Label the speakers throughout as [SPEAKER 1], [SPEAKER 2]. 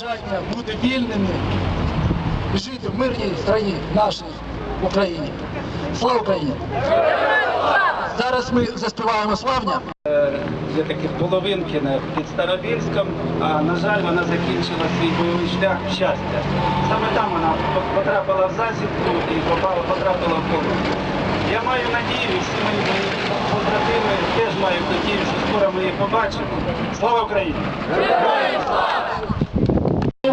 [SPEAKER 1] бажання бути вільними і жити в мирній країні, нашій Україні. Слава Україні! Зараз ми заспіваємо славня.
[SPEAKER 2] Є такі половинки на- під Старобільськом, а на жаль, вона закінчила свій бойовий шлях в щастя. Саме там вона потрапила в засідку і попала, потрапила в полон. Я маю надію, всі мої мої побратими теж мають надію, що скоро ми її побачимо. Слава Україні!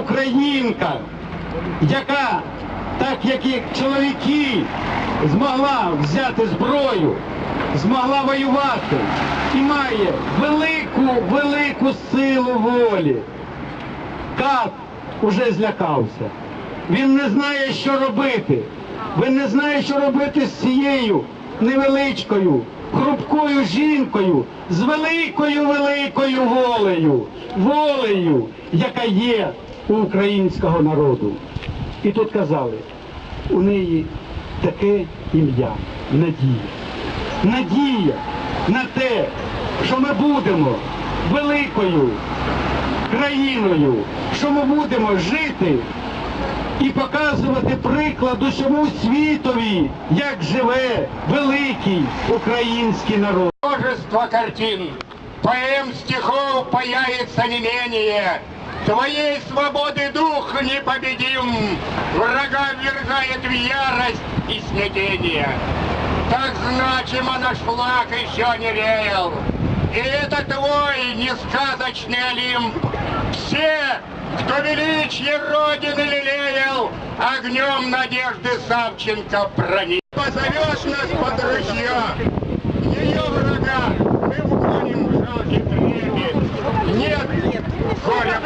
[SPEAKER 3] Українка, яка, так як і чоловіки, змогла взяти зброю, змогла воювати і має велику, велику силу волі. Кат уже злякався. Він не знає, що робити. Він не знає, що робити з цією невеличкою, хрупкою жінкою, з великою великою волею, волею, яка є українського народу. І тут казали, у неї таке ім'я Надія. Надія на те, що ми будемо великою країною, що ми будемо жити і показувати приклад усьому світові, як живе великий український народ.
[SPEAKER 4] Множество картин, поэм, стихов появится не менее. Твоей свободы дух непобедим, врага ввергает в ярость и смятение. Так значимо наш флаг еще не реял. И это твой несказочный Олимп. Все, кто величие Родины лелеял, огнем надежды Савченко проник. Позовешь нас под ружье, ее врага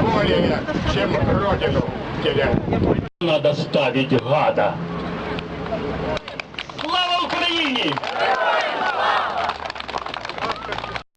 [SPEAKER 4] более, чем родину терять.
[SPEAKER 3] Надо ставить гада. Слава Україні!